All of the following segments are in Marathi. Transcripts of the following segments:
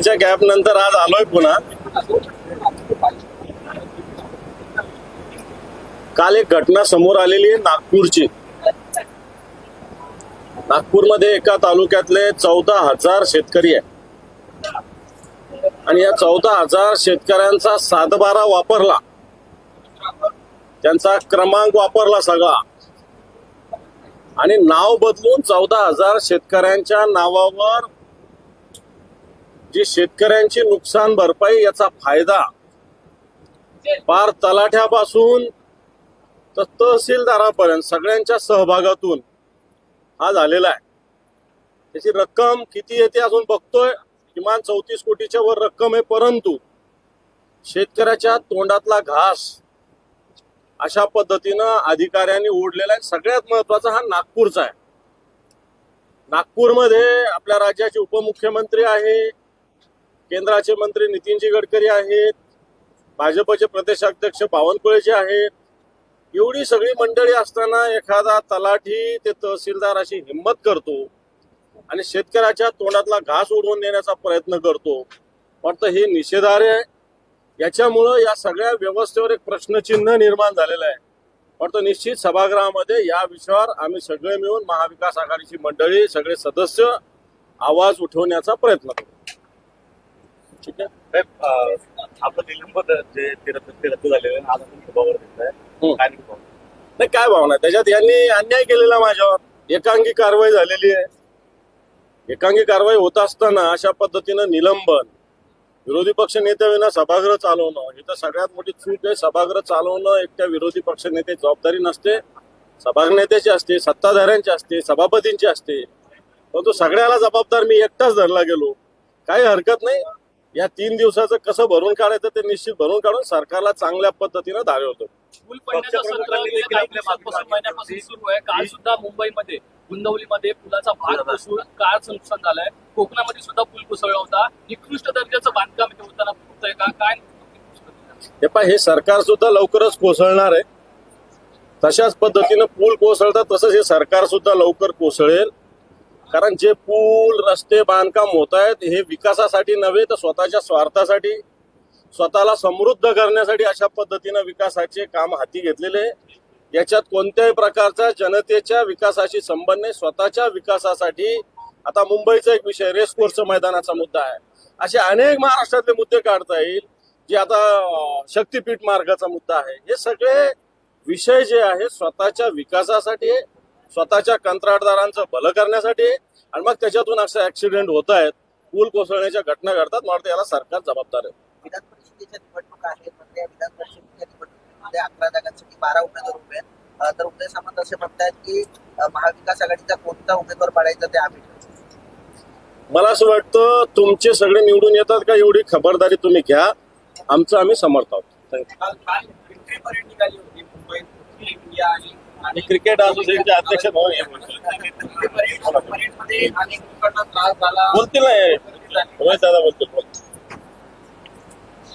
वर्षाच्या गॅप नंतर आज आलोय पुन्हा. काल एक घटना समोर आलेली आहे नागपूरची. नागपूरमध्ये एका तालुक्यातले चौदा हजार शेतकरी आहे आणि या चौदा हजार शेतकऱ्यांचा सातबारा वापरला. त्यांचा क्रमांक वापरला सगळा. आणि नाव बदलून चौदा हजार शेतकऱ्यांच्या नावावर जी शेतकऱ्यांची नुकसान भरपाई याचा फायदा पार तलाठ्यापासून तर तहसीलदारापर्यंत सगळ्यांच्या सहभागातून हा झालेला आहे. त्याची रक्कम किती येते अजून बघतोय. किमान चौतीस कोटीच्या वर रक्कम आहे परंतु शेतकऱ्याच्या तोंडातला घास अशा पद्धतीनं अधिकाऱ्यांनी ओढलेला आहे. सगळ्यात महत्त्वाचा हा नागपूरचा आहे. नागपूरमध्ये आपल्या राज्याचे उपमुख्यमंत्री आहे केंद्राचे मंत्री नितीनजी गडकरी आहेत भाजपचे प्रदेशाध्यक्ष बावनकुळेचे आहेत एवढी सगळी मंडळी असताना एखादा तलाठी ते तहसीलदार अशी हिंमत करतो आणि शेतकऱ्याच्या तोंडातला घास उडवून देण्याचा प्रयत्न करतो. वाटतं हे निषेधार्ह आहे. याच्यामुळं या सगळ्या व्यवस्थेवर एक प्रश्नचिन्ह निर्माण झालेलं आहे. वाटतं निश्चित सभागृहामध्ये या विषयावर आम्ही सगळे मिळून महाविकास आघाडीची मंडळी सगळे सदस्य आवाज उठवण्याचा प्रयत्न करू. आपलं जे ते रद्द झालेलं आज आपण नाही काय भावना? त्याच्यात यांनी अन्याय केलेला माझ्यावर. एकांगी कारवाई झालेली आहे. एकांगी कारवाई होत असताना अशा पद्धतीनं निलंबन विरोधी पक्ष नेत्याविना सभागृह चालवणं ही तर सगळ्यात मोठी चूक आहे. सभागृह चालवणं एकट्या विरोधी पक्ष नेते जबाबदारी नसते. सभागृह नेत्याची असते सत्ताधाऱ्यांची असते सभापतींची असते. परंतु सगळ्याला जबाबदार मी एकटाच धरला गेलो. काही हरकत नाही. या तीन दिवसाचं कसं भरून काढायचं ते निश्चित भरून काढून सरकारला चांगल्या पद्धतीनं धारवतो. पूल पडण्याचं आपल्या महिन्यापासून केली. सुरू आहे. काल सुद्धा मुंबईमध्ये गुंदवलीमध्ये पुलाचा भाग कोसळून कारचं नुकसान झालंय. कोकणामध्ये सुद्धा पूल कोसळला होता. निकृष्ट दर्जाचं बांधकाम इथे होताना होतंय का? काय हे पहा हे सरकार सुद्धा लवकरच कोसळणार आहे. तशाच पद्धतीनं पूल कोसळतात तसंच हे सरकार सुद्धा लवकर कोसळेल. कारण जे पूल रस्ते बांधकाम होत आहेत हे विकासासाठी नव्हे तर स्वतःच्या स्वार्थासाठी स्वतःला समृद्ध करण्यासाठी अशा पद्धतीनं विकासाचे काम हाती घेतलेले याच्यात कोणत्याही प्रकारचा जनतेच्या विकासाशी संबंध नाही. स्वतःच्या विकासासाठी आता मुंबईचा एक विषय रेस कोर्सच्या मैदानाचा मुद्दा आहे. असे अनेक महाराष्ट्रातले मुद्दे काढता येईल जे आता शक्तीपीठ मार्गाचा मुद्दा आहे. हे सगळे विषय जे आहे स्वतःच्या विकासासाठी स्वतःच्या कंत्राटदारांचं भलं करण्यासाठी आणि मग त्याच्यातून असं ऍक्सिडेंट होत आहेत पूल कोसळण्याच्या घटना घडतात. मला याला सरकार जबाबदार आहे. विधान परिषदेच्या निवडणुका आहेत म्हणजे विधान परिषदेच्या निवडणुकीमध्ये अकरा जागांसाठी बारा उमेदवार उभे आहेत. तर उदय सामंत असे म्हणतायत की महाविकास आघाडीचा कोणता उमेदवार पाडायचा ते आम्ही मला असं वाटतं तुमचे सगळे निवडून येतात का एवढी खबरदारी तुम्ही घ्या. आमचं आम्ही समर्थ आहोत. Thank आणि क्रिकेट असोसिएशनचे अध्यक्ष हे बोलतील. परेड दादा बोलतील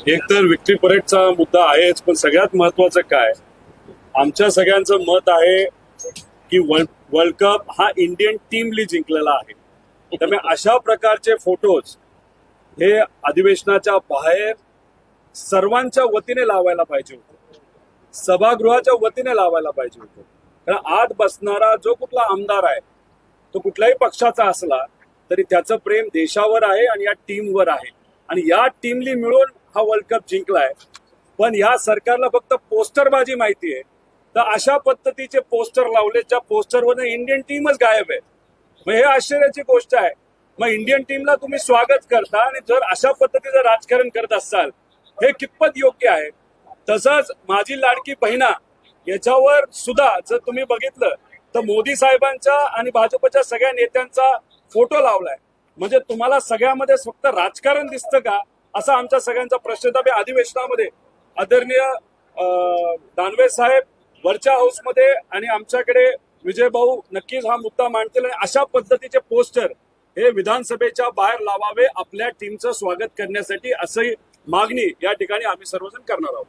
एक तर विक्ट्री परेडचा मुद्दा आहेच पण सगळ्यात महत्वाचं काय? आमच्या सगळ्यांचं मत आहे की वर्ल्ड कप हा इंडियन टीमली जिंकलेला आहे. त्यामुळे अशा प्रकारचे फोटोज हे अधिवेशनाच्या बाहेर सर्वांच्या वतीने लावायला पाहिजे होते. सभागृहाच्या वतीने लावायला पाहिजे होते. आत बसणारा जो कुठला आमदार आहे तो कुठल्याही पक्षाचा असला तरी त्याचं प्रेम देशावर आहे आणि या टीमवर आहे. आणि या टीमली मिळून हा वर्ल्ड कप जिंकलाय. पण या सरकारला फक्त पोस्टरबाजी माहिती आहे. तर अशा पद्धतीचे पोस्टर लावले ज्या पोस्टरवर इंडियन टीमच गायब आहे. मग हे आश्चर्याची गोष्ट आहे. मग इंडियन टीमला तुम्ही स्वागत करता आणि जर अशा पद्धतीचं राजकारण करत असाल हे कितपत योग्य आहे? तसंच माझी लाडकी बहिणा याच्यावर सुद्धा जर तुम्ही बघितलं तर मोदी साहेबांचा आणि भाजपच्या सगळ्या नेत्यांचा फोटो लावलाय म्हणजे तुम्हाला सगळ्यामध्ये फक्त राजकारण दिसतं का असा आमच्या सगळ्यांचा प्रश्न आहे. अधिवेशनामध्ये आदरणीय अं, दानवे साहेब वरच्या हाऊसमध्ये आणि आमच्याकडे विजय भाऊ नक्कीच हा मुद्दा मांडतील आणि अशा पद्धतीचे पोस्टर हे विधानसभेच्या बाहेर लावावे आपल्या टीमचं स्वागत करण्यासाठी असंही मागणी या ठिकाणी आम्ही सर्वजण करणार आहोत